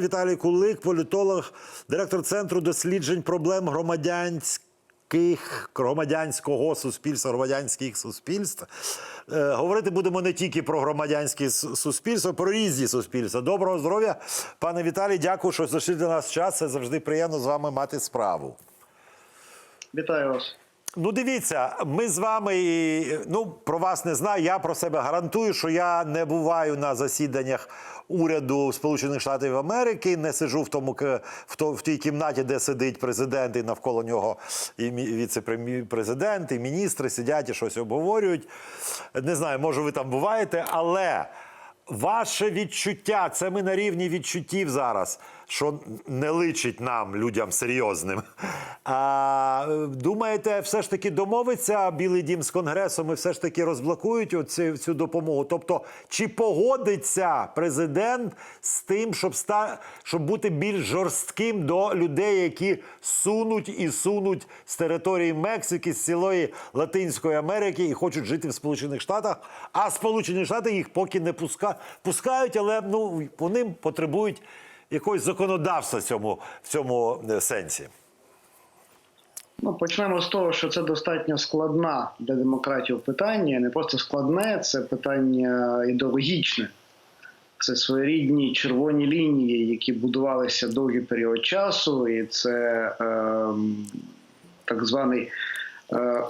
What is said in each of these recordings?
Віталій Кулик, політолог, директор центру досліджень проблем громадянських громадянського суспільства, громадянських суспільств. Е, говорити будемо не тільки про громадянське суспільство, про різні суспільства. Доброго здоров'я, пане Віталій. Дякую, що знайшли для нас час. Це завжди приємно з вами мати справу. Вітаю вас. Ну, дивіться, ми з вами і, ну про вас не знаю. Я про себе гарантую, що я не буваю на засіданнях уряду Сполучених Штатів Америки, не сиджу в тому в, то, в тій кімнаті, де сидить президент, і навколо нього і віце-президент, і міністри сидять і щось обговорюють. Не знаю, може, ви там буваєте, але. Ваше відчуття, це ми на рівні відчуттів зараз, що не личить нам, людям серйозним. А, думаєте, все ж таки домовиться Білий Дім з Конгресом і все ж таки розблокують оці, цю допомогу? Тобто, чи погодиться президент з тим, щоб, ста, щоб бути більш жорстким до людей, які сунуть і сунуть з території Мексики, з цілої Латинської Америки і хочуть жити в Сполучених Штатах, а Сполучені Штати їх поки не пуска, пускають, але ну, вони потребують якогось законодавства в цьому, в цьому е, сенсі. Ну, почнемо з того, що це достатньо складна для демократів питання. Не просто складне, це питання ідеологічне. Це своєрідні червоні лінії, які будувалися довгий період часу, і це е, так званий е,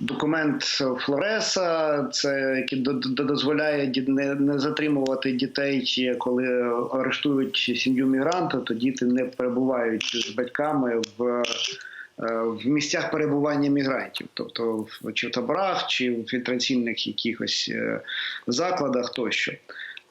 документ Флореса, це який до- до- дозволяє не, не затримувати дітей, коли арештують сім'ю мігранта, то діти не перебувають з батьками в. е, В місцях перебування мігрантів, тобто в чи в таборах, чи в фільтраційних якихось е, закладах тощо.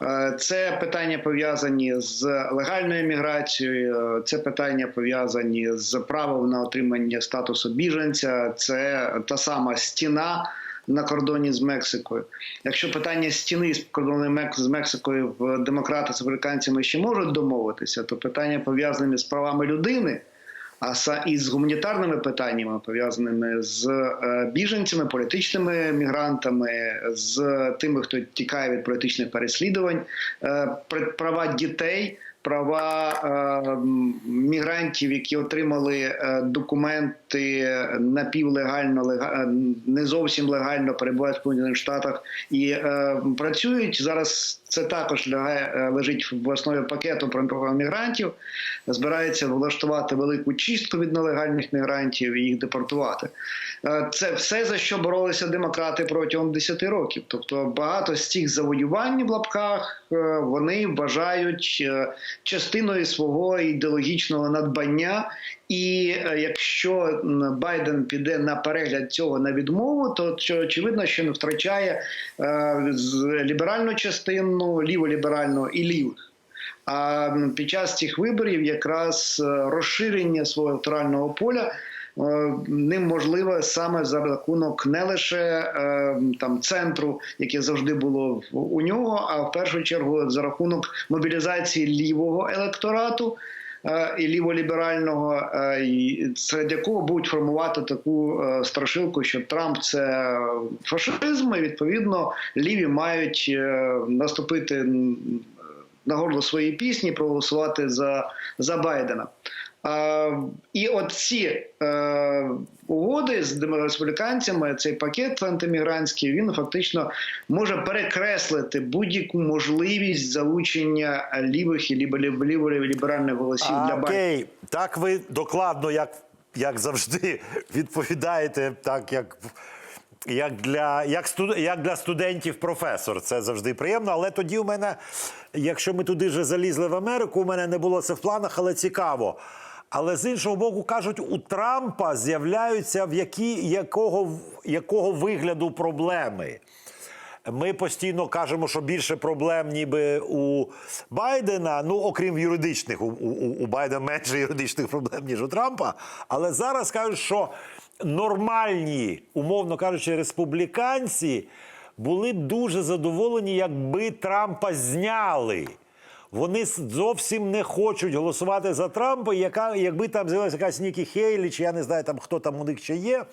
Е, Це питання пов'язані з легальною міграцією, е, це питання пов'язані з правом на отримання статусу біженця, це та сама стіна. На кордоні з Мексикою. Якщо питання стіни з кордону з Мексикою демократи з американцями ще можуть домовитися, то питання пов'язані з правами людини, а із гуманітарними питаннями, пов'язаними з е, біженцями, політичними мігрантами, з тими, хто тікає від політичних переслідувань, е, права дітей. Права е, мігрантів, які отримали е, документи напівлегально, лега- е, не зовсім легально перебувають в Сполучених Штатах і е, працюють зараз. Це також лягає, е, лежить в основі пакету про мігрантів. Збирається влаштувати велику чистку від нелегальних мігрантів і їх депортувати. Е, Це все за що боролися демократи протягом 10 років. Тобто багато з цих завоювань в лапках вони вважають частиною свого ідеологічного надбання. І е, якщо Байден піде на перегляд цього на відмову, то очевидно, що не втрачає е, ліберальну частину, ліволіберальну і лівих. А під час цих виборів якраз е, розширення свого електорального поля. Ним можливе саме за рахунок не лише там центру, яке завжди було у нього, а в першу чергу за рахунок мобілізації лівого електорату і ліволіберального, е, серед якого будуть формувати таку е, страшилку, що Трамп це фашизм, і відповідно ліві мають е, наступити на горло своєї пісні, проголосувати за, за Байдена. А, і от ці е, угоди з республіканцями, цей пакет антимігрантський, він фактично може перекреслити будь-яку можливість залучення лівих і ліво-ліберальних голосів для Байдена. Окей, так ви докладно, як, як завжди, відповідаєте, так як. Як для, як, студ, як для студентів професор, це завжди приємно. Але тоді у мене, якщо ми туди вже залізли в Америку, у мене не було це в планах, але цікаво. Але з іншого боку, кажуть, у Трампа з'являються в які, якого, якого вигляду проблеми. Ми постійно кажемо, що більше проблем, ніби у Байдена. Ну, окрім юридичних, у, у, у Байдена менше юридичних проблем, ніж у Трампа. Але зараз кажуть, що нормальні, умовно кажучи, республіканці були б дуже задоволені, якби Трампа зняли. Вони зовсім не хочуть голосувати за Трампа. Яка, якби там з'явилася якась Нікі Хейлі, чи я не знаю там хто там у них ще є,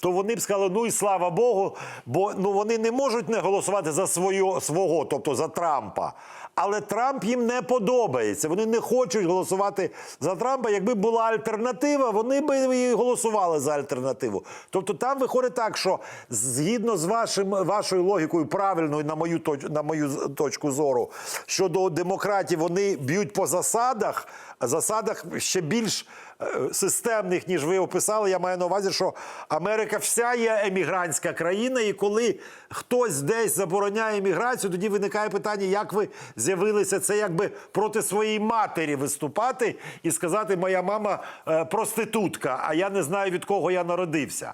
то вони б сказали, ну і слава Богу, бо ну вони не можуть не голосувати за свою, свого, тобто за Трампа. Але Трамп їм не подобається. Вони не хочуть голосувати за Трампа. Якби була альтернатива, вони б і голосували за альтернативу. Тобто там виходить так, що згідно з вашим, вашою логікою, правильною на мою, на мою точку зору, щодо демократів, вони б'ють по засадах, засадах ще більш е, системних, ніж ви описали. Я маю на увазі, що Америка вся є емігрантська країна, і коли хтось десь забороняє еміграцію, тоді виникає питання, як ви з'явилися це якби проти своєї матері виступати і сказати, моя мама е, проститутка, а я не знаю від кого я народився.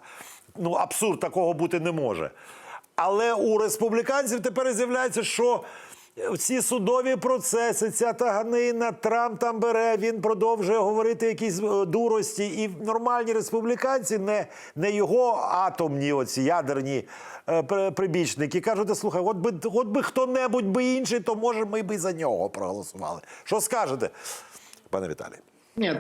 Ну, абсурд такого бути не може. Але у республіканців тепер з'являється, що ці судові процеси, ця таганина, Трамп там бере, він продовжує говорити якісь е, дурості. І нормальні республіканці, не, не його атомні, оці ядерні е, при- прибічники, кажуть, слухай, от би, от би хто-небудь би інший, то може ми би за нього проголосували. Що скажете, пане Віталій?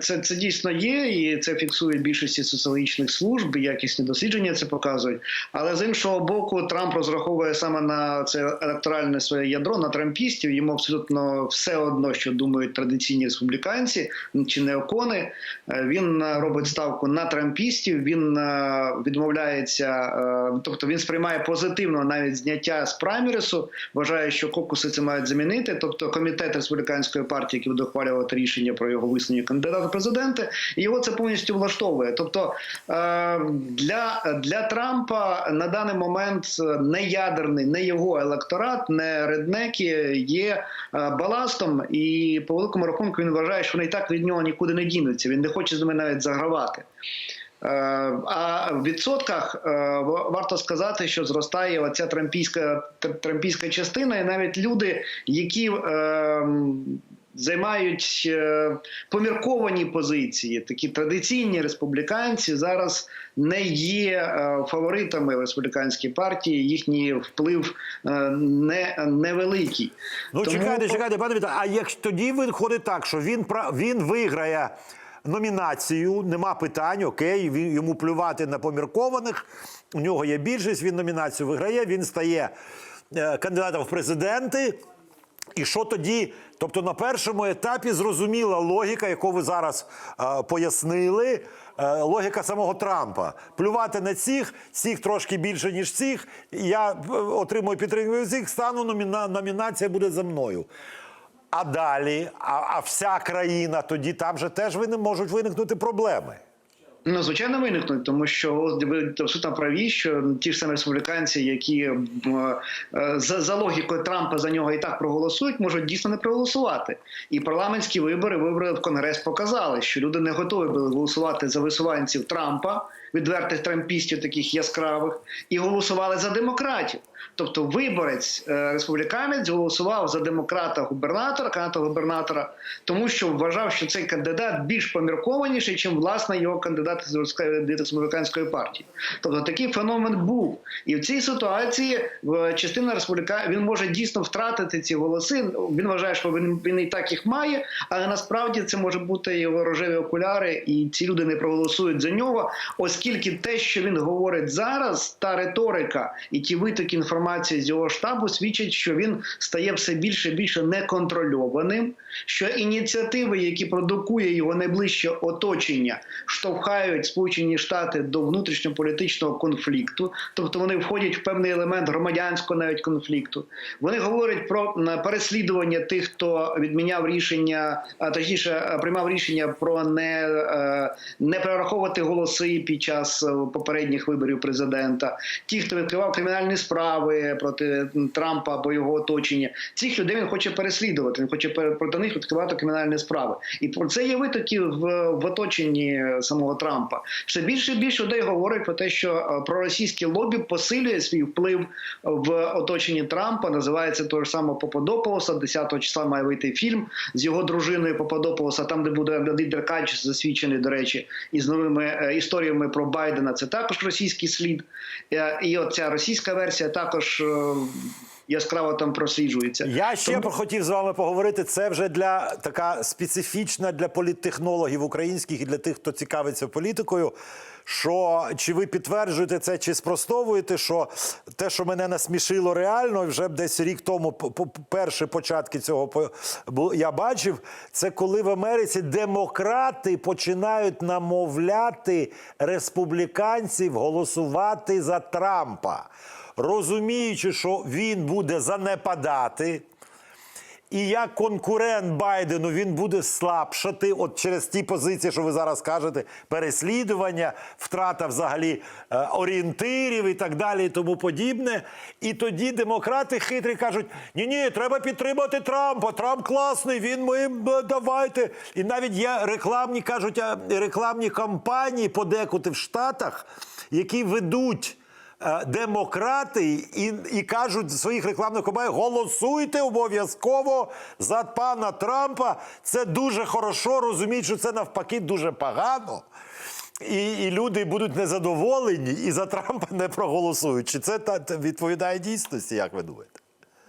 Це, це дійсно є, і це фіксує більшості соціологічних служб, якісні дослідження це показують. Але з іншого боку, Трамп розраховує саме на це електоральне своє ядро, на трампістів. Йому абсолютно все одно, що думають традиційні республіканці чи неокони. Е, Він е, робить ставку на трампістів. Він е, відмовляється, тобто він сприймає позитивно навіть зняття з праймерису. Вважає, що кокуси це мають замінити. Тобто, комітет республіканської партії, який буде ухвалювати рішення про його висунення кандидата президенти, і його це повністю влаштовує. Тобто е, для, для Трампа на даний момент не ядерний, не його електорат, не реднеки є е, баластом, і по великому рахунку він вважає, що вони і так від нього нікуди не дінуться. Він не хоче з ними навіть загравати. Е, А в відсотках е, варто сказати, що зростає оця трампійська трампійська частина, і навіть люди, які е, займають е, помірковані позиції, такі традиційні республіканці, зараз не є е, фаворитами республіканській партії. Їхній вплив е, не невеликий. Ну, Тому- чекайте, чекайте, пане Віталій, а якщо тоді виходить так, що він пра- він виграє номінацію, нема питань, окей, він йому плювати на поміркованих. У нього є більшість, він номінацію виграє, він стає е, кандидатом в президенти. І що тоді? Тобто на першому етапі зрозуміла логіка, яку ви зараз е, пояснили. е, логіка самого Трампа. Плювати на цих, цих трошки більше, ніж цих. Я е, отримую підтримку цих, стану номіна, номінація буде за мною. А далі, а, а вся країна, тоді там же теж вини- можуть виникнути проблеми. Ну, звичайно, виникнуть, тому що ви абсолютно праві, що ті ж самі республіканці, які м, е, за, за логікою Трампа за нього і так проголосують, можуть дійсно не проголосувати. І парламентські вибори, вибори в Конгрес показали, що люди не готові були голосувати за висуванців Трампа, відвертих трампістів, таких яскравих, і голосували за демократів. Тобто виборець е, республіканець голосував за демократа губернатора, кандидата губернатора, тому що вважав, що цей кандидат більш поміркованіший, ніж власне його кандидат з республіканської- партії. Тобто такий феномен був. І в цій ситуації частина республіка він може дійсно втратити ці голоси. Він вважає, що він, він і так їх має, але насправді це може бути його рожеві окуляри, і ці люди не проголосують за нього, оскільки те, що він говорить зараз, та риторика і ті витоки інформації з його штабу свідчать, що він стає все більше і більше неконтрольованим. Що ініціативи, які продукує його найближче оточення, штовхають Сполучені Штати до внутрішньополітичного конфлікту, тобто вони входять в певний елемент громадянського навіть конфлікту. Вони говорять про переслідування тих, хто відміняв рішення, а точніше е, приймав рішення про не, е, не перераховувати голоси під час е, попередніх виборів президента. Ті, хто відкривав кримінальні справи проти Трампа або його оточення, цих людей він хоче переслідувати. Він хоче проти них відкривати кримінальні справи. І про це є витоки в, в оточенні самого Трампа. Все більше і більше людей говорить про те, що е, проросійське лобі посилює свій вплив в оточенні Трампа. Називається того ж самого Попадополоса. 10 числа має вийти фільм з його дружиною Попадополоса, там де буде Деркач засвідчений, до речі, із новими е, історіями про Байдена. Це також російський слід. Е, І от ця російська версія також. Яскраво там просліджується. Я ще Тому- хотів з вами поговорити. Це вже для така специфічна для політтехнологів українських і для тих, хто цікавиться політикою. Що чи ви підтверджуєте це, чи спростовуєте, що те, що мене насмішило реально, вже десь рік тому перші початки цього я бачив, це коли в Америці демократи починають намовляти республіканців голосувати за Трампа, розуміючи, що він буде занепадати. І як конкурент Байдену він буде слабшати, от через ті позиції, що ви зараз кажете, переслідування, втрата взагалі е, орієнтирів і так далі, і тому подібне. І тоді демократи хитрі кажуть: ні, ні, треба підтримати Трампа. Трамп класний, він ми давайте. І навіть є рекламні кажуть, е, рекламні кампанії подекуди в Штатах, які ведуть. Е, демократи і, і кажуть в своїх рекламних компаніях, голосуйте обов'язково за пана Трампа. Це дуже хорошо, розуміють, що це навпаки дуже погано. І, і люди будуть незадоволені і за Трампа не проголосують. Чи це та, та відповідає дійсності, як ви думаєте?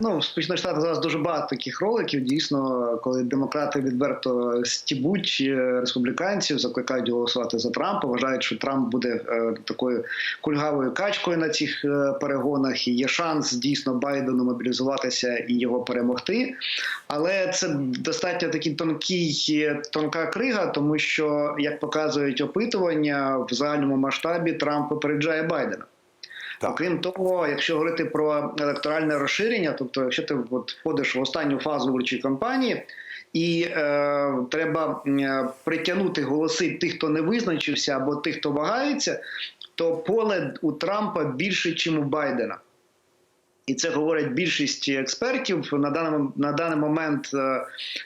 Ну, Сполучених Штатах зараз дуже багато таких роликів. Дійсно, коли демократи відверто стібуть е, республіканців, закликають голосувати за Трампа, вважають, що Трамп буде е, такою кульгавою качкою на цих е, перегонах, і є шанс дійсно Байдену мобілізуватися і його перемогти. Але це достатньо такий тонкий, тонка крига, тому що, як показують опитування, в загальному масштабі Трамп попереджає Байдена. Так. Окрім того, якщо говорити про електоральне розширення, тобто, якщо ти от входиш в останню фазу виборчої кампанії, і е, треба е, притягнути голоси тих, хто не визначився, або тих, хто вагається, то поле у Трампа більше, ніж у Байдена. І це говорять більшість експертів. На даний, на даний момент е,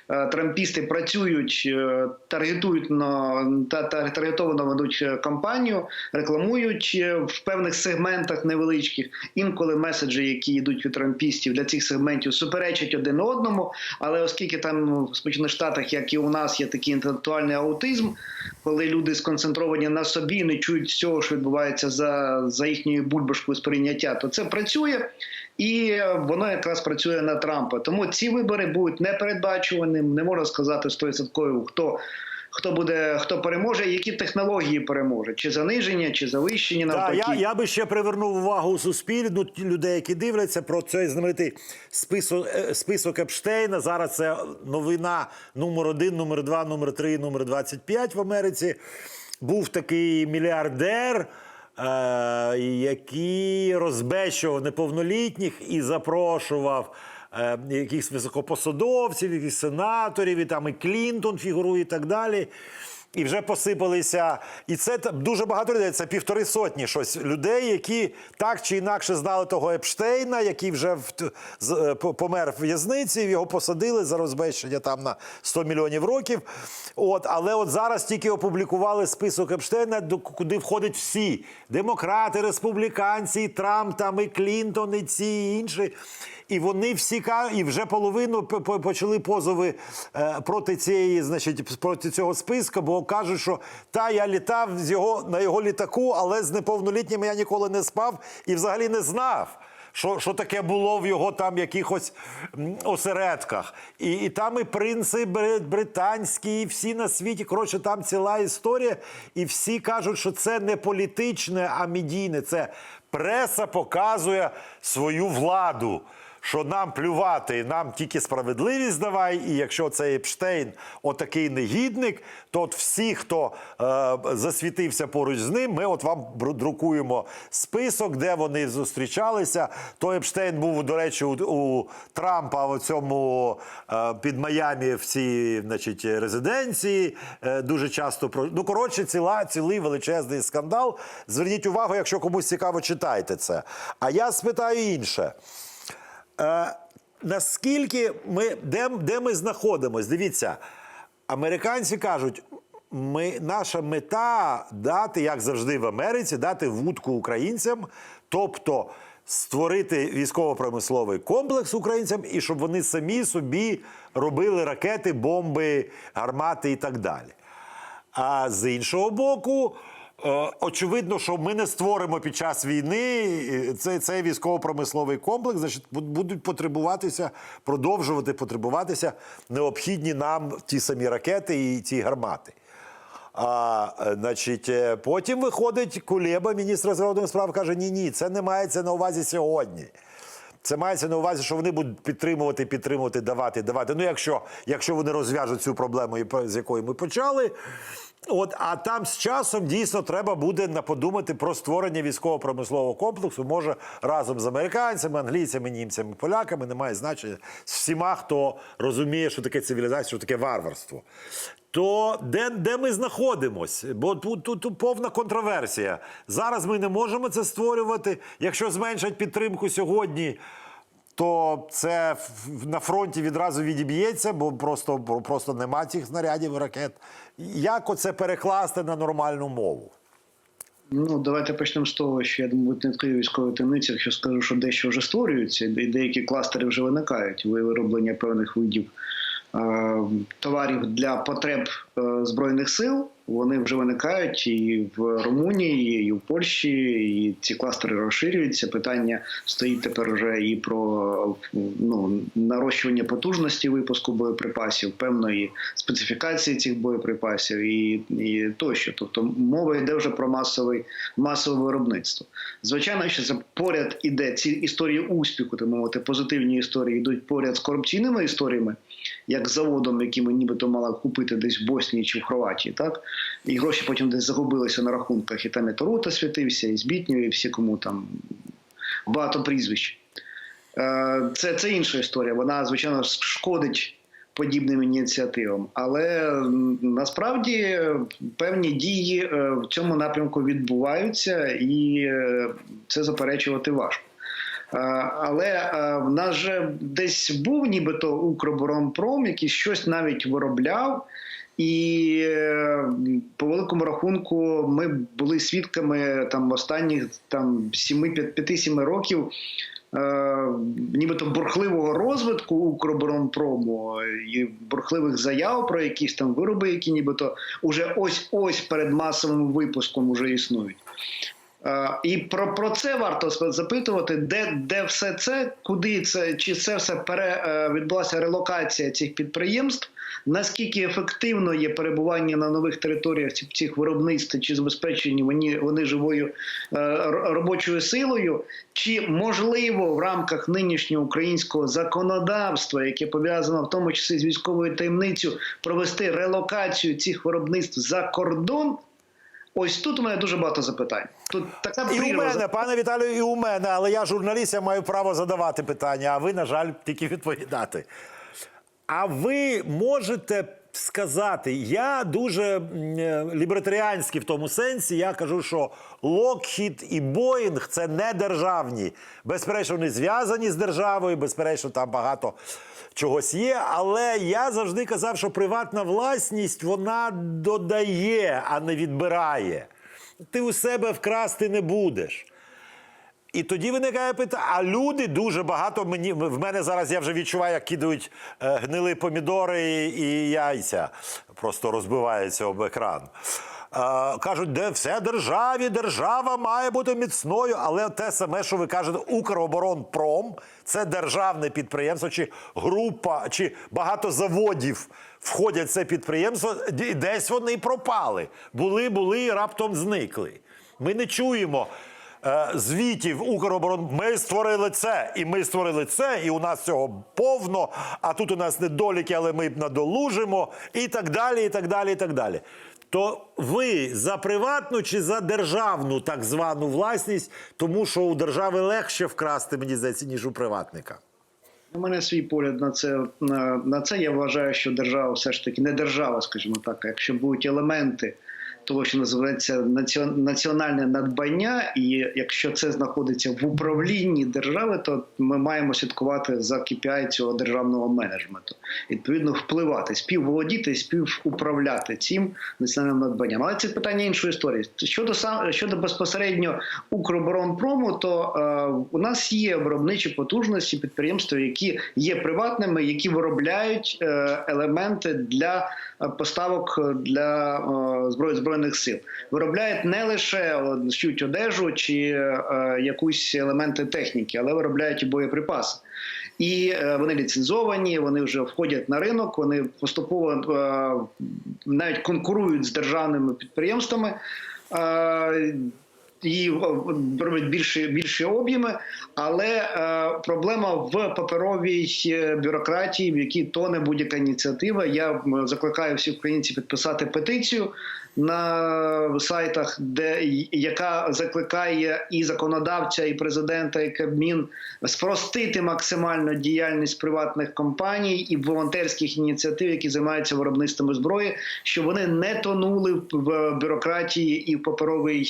е, трампісти працюють, е, таргетують на та, та таргетовано ведуть кампанію, рекламують в певних сегментах невеличких. Інколи меседжі, які йдуть від трампістів для цих сегментів, суперечать один одному. Але оскільки там в Сполучених Штатах, як і у нас, є такий інтелектуальний аутизм, коли люди сконцентровані на собі, не чують всього, що відбувається за, за їхньою бульбашкою сприйняття, то це працює. І воно якраз працює на Трампа. Тому ці вибори будуть непередбачуваним. Не можна сказати 100% хто. Хто буде, хто переможе, які технології переможе, чи заниження, чи завищення Так, навпаки. я, я би ще привернув увагу суспільну людей, які дивляться про цей знаменитий список, е, список Епштейна. Зараз це новина номер один, номер два, номер три, номер 25 в Америці. Був такий мільярдер. Е, який розбещував неповнолітніх і запрошував е, якихось високопосадовців, якихось сенаторів, і там і Клінтон фігурує і так далі. І вже посипалися. І це дуже багато людей. Це півтори сотні щось людей, які так чи інакше знали того Епштейна, який вже в, е, помер в в'язниці, його посадили за розбещення там на 100 мільйонів років. От, але от зараз тільки опублікували список Епштейна, куди входять всі: демократи, республіканці, і Трамп, там і Клінтон, і ці і інші. І вони всі і вже половину почали позови е, проти цієї, значить, проти цього списку, бо кажуть, що та я літав з його на його літаку, але з неповнолітнім я ніколи не спав і взагалі не знав. Що, що таке було в його там якихось осередках. І, і там і принци британські, і всі на світі. Коротше, там ціла історія. І всі кажуть, що це не політичне, а медійне. Це преса показує свою владу. Що нам плювати, нам тільки справедливість давай, і якщо цей Епштейн отакий негідник, то от всі, хто е, засвітився поруч з ним, ми от вам друкуємо список, де вони зустрічалися. То Епштейн був, до речі, у, у Трампа в цьому е, під Майамі в цій значить, резиденції. Е, дуже часто про ну коротше, ціла, цілий величезний скандал. Зверніть увагу, якщо комусь цікаво, читайте це. А я спитаю інше. Е, наскільки ми, де, де ми знаходимося? Дивіться, американці кажуть, ми, наша мета дати, як завжди в Америці, дати вудку українцям, тобто створити військово-промисловий комплекс українцям, і щоб вони самі собі робили ракети, бомби, гармати і так далі. А з іншого боку, Очевидно, що ми не створимо під час війни е, цей, цей військово-промисловий комплекс, значить, будуть потребуватися, продовжувати потребуватися необхідні нам ті самі ракети і ті гармати. А, е, значить, е, потім виходить Кулеба, міністр закордонних справ, каже: ні, ні, це не мається на увазі сьогодні. Це мається на увазі, що вони будуть підтримувати, підтримувати, давати, давати. Ну, якщо, якщо вони розв'яжуть цю проблему, з якої ми почали. От, а там з часом дійсно треба буде подумати про створення військово-промислового комплексу. Може разом з американцями, англійцями, німцями, поляками немає значення з всіма, хто розуміє, що таке цивілізація, що таке варварство. То де, де ми знаходимось? Бо тут, тут, тут повна контроверсія. Зараз ми не можемо це створювати. Якщо зменшать підтримку сьогодні, то це на фронті відразу відіб'ється, бо просто просто нема цих снарядів ракет. Як оце перекласти на нормальну мову? Ну, давайте почнемо з того, що я думаю, не відкрию військову таємницю, якщо скажу, що дещо вже створюється, і деякі кластери вже виникають вироблення певних видів е, товарів для потреб е, збройних сил. Вони вже виникають і в Румунії, і в Польщі, і ці кластери розширюються. Питання стоїть тепер вже і про ну, нарощування потужності випуску боєприпасів, певної специфікації цих боєприпасів і, і тощо. Тобто мова йде вже про масовий масове виробництво. Звичайно, що це поряд іде ці історії успіху, так мовити, позитивні історії йдуть поряд з корупційними історіями, як заводом, який ми нібито мали купити десь в Боснії чи в Хорватії, так і гроші потім десь загубилися на рахунках, і там і Тарута світився, і Збітню, і всі кому там багато прізвищ. Е, Це, це інша історія. Вона, звичайно, шкодить подібним ініціативам. Але насправді певні дії е, в цьому напрямку відбуваються, і е, це заперечувати важко. Е, Але е, в нас же десь був нібито Укроборонпром, який щось навіть виробляв. І е, по великому рахунку ми були свідками там останніх там 5-7 років. е, Нібито бурхливого розвитку Укроборонпрому і бурхливих заяв про якісь там вироби, які нібито уже ось ось перед масовим випуском уже існують. Е, І про, про це варто запитувати, де, де все це, куди це, чи це все пере, е, відбулася релокація цих підприємств, наскільки ефективно є перебування на нових територіях цих, виробництв, чи забезпечені вони, вони живою е, робочою силою, чи можливо в рамках нинішнього українського законодавства, яке пов'язано в тому числі з військовою таємницею, провести релокацію цих виробництв за кордон. Ось тут у мене дуже багато запитань. Тут така І у мене, пане Віталію, і у мене, але я журналіст, я маю право задавати питання, а ви, на жаль, тільки відповідати. А ви можете сказати, я дуже е, лібертаріанський в тому сенсі, я кажу, що Lockheed і Boeing – це не державні. Безперечно, вони зв'язані з державою, безперечно, там багато чогось є. Але я завжди казав, що приватна власність вона додає, а не відбирає. Ти у себе вкрасти не будеш. І тоді виникає питання, а люди дуже багато мені в мене зараз я вже відчуваю, як кидають е, гнили помідори і, яйця, просто розбиваються об екран. Е, кажуть, де все державі, держава має бути міцною, але те саме, що ви кажете, Укроборонпром це державне підприємство, чи група, чи багато заводів входять в це підприємство, десь вони пропали. Були, були і раптом зникли. Ми не чуємо звітів Укроборон. Ми створили це, і ми створили це, і у нас цього повно. А тут у нас недоліки, але ми надолужимо, і так далі, і так далі, і так далі. То ви за приватну чи за державну так звану власність, тому що у держави легше вкрасти, мені здається, ніж у приватника. У мене свій погляд на це на, на це. Я вважаю, що держава все ж таки не держава, скажімо так. Якщо будуть елементи того, що називається національне надбання, і якщо це знаходиться в управлінні держави, то ми маємо слідкувати за KPI цього державного менеджменту. Відповідно, впливати, співволодіти, співуправляти цим національним надбанням. Але це питання іншої історії. Щодо щодо безпосередньо Укроборонпрому, то е, у нас є виробничі потужності підприємства, які є приватними, які виробляють е, елементи для е, поставок для е, зброї збройних збройних сил. Виробляють не лише шють одежу чи е, якусь елементи техніки, але виробляють і боєприпаси. І е, вони ліцензовані, вони вже входять на ринок, вони поступово е, навіть конкурують з державними підприємствами. Е, о, роблять більші, більші об'єми, але е, проблема в паперовій е, бюрократії, в якій тоне будь-яка ініціатива. Я закликаю всіх українців підписати петицію на сайтах, де яка закликає і законодавця, і президента, і Кабмін спростити максимально діяльність приватних компаній і волонтерських ініціатив, які займаються виробництвом зброї, щоб вони не тонули в- в бюрократії і в паперовій.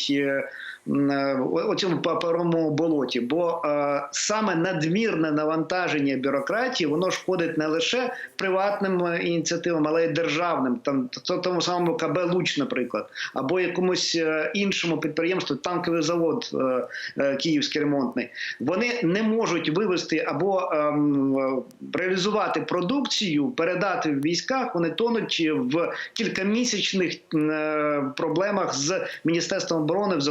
Е, е, у цьому паперовому болоті, бо е, саме надмірне навантаження бюрократії воно шкодить не лише приватним е, ініціативам, але й державним, там то- тому самому КБ Луч, наприклад, або якомусь е, іншому підприємству, танковий завод е, е, київський ремонтний. Вони не можуть вивести або е, реалізувати продукцію, передати в військах. Вони тонуть в кількамісячних е, проблемах з міністерством оборони в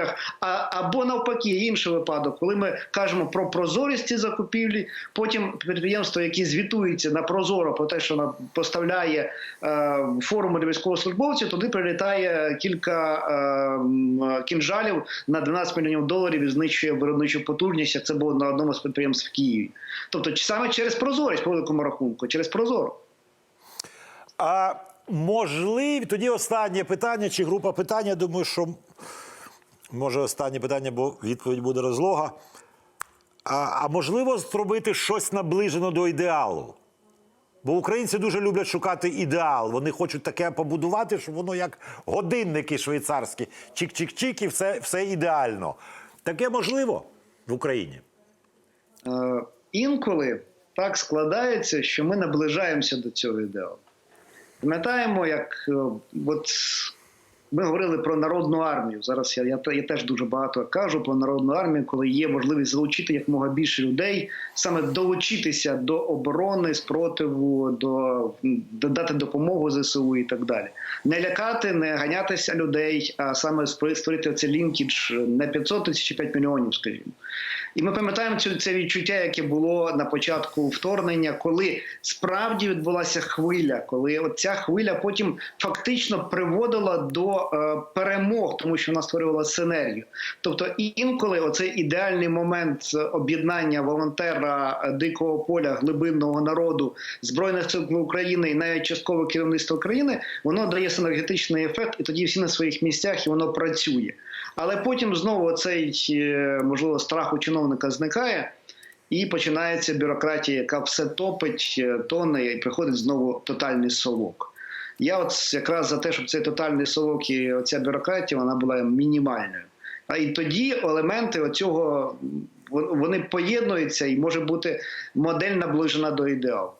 закупівлях, а або навпаки, інший випадок, коли ми кажемо про прозорість ці закупівлі, потім підприємство, які звітуються на прозоро про те, що вона поставляє е, форму для військовослужбовців, туди прилітає кілька е, кінжалів на 12 мільйонів доларів і знищує виробничу потужність. як Це було на одному з підприємств в Києві. Тобто, саме через прозорість, по великому рахунку, через прозоро. А можливі тоді останнє питання чи група питань. Я думаю, що може останнє питання, бо відповідь буде розлога. А, а можливо зробити щось наближено до ідеалу? Бо українці дуже люблять шукати ідеал. Вони хочуть таке побудувати, щоб воно як годинники швейцарські. Чик-чик-чик, і все, все ідеально. Таке можливо в Україні. Е, інколи так складається, що ми наближаємося до цього ідеалу. Пам'ятаємо, як е, от ми говорили про народну армію. Зараз я, я, я теж дуже багато кажу про народну армію, коли є можливість залучити якомога більше людей, саме долучитися до оборони, спротиву, до, до дати допомогу ЗСУ і так далі. Не лякати, не ганятися людей, а саме створити цей лінкідж не 500 тисяч, а 5 мільйонів, скажімо. І ми пам'ятаємо це відчуття, яке було на початку вторгнення, коли справді відбулася хвиля, коли ця хвиля потім фактично приводила до е, перемог, тому що вона створювала синергію. Тобто, інколи оцей ідеальний момент об'єднання волонтера е, дикого поля, глибинного народу, збройних сил України і навіть частково керівництва країни, воно дає синергетичний ефект, і тоді всі на своїх місцях і воно працює. Але потім знову цей е, можливо страх у чиновника зникає, і починається бюрократія, яка все топить, е, тоне, і приходить знову тотальний совок. Я от якраз за те, щоб цей тотальний совок і оця бюрократія вона була мінімальною. А і тоді елементи оцього вони поєднуються, і може бути модель наближена до ідеалу.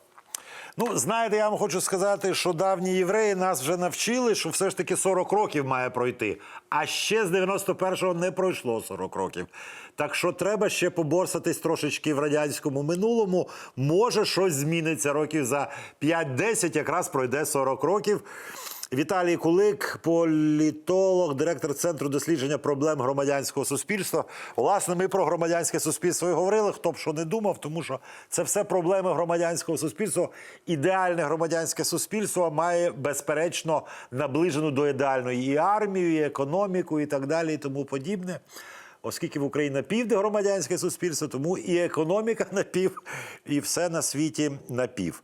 Ну, знаєте, я вам хочу сказати, що давні євреї нас вже навчили, що все ж таки 40 років має пройти. А ще з 91-го не пройшло 40 років. Так що треба ще поборсатись трошечки в радянському минулому. Може, щось зміниться років за 5-10, якраз пройде 40 років. Віталій Кулик, політолог, директор центру дослідження проблем громадянського суспільства. Власне, ми про громадянське суспільство і говорили. Хто б що не думав, тому що це все проблеми громадянського суспільства. Ідеальне громадянське суспільство має безперечно наближену до ідеальної і армію, і економіку, і так далі, і тому подібне. Оскільки в Україні напів громадянське суспільство, тому і економіка напів, і все на світі напів.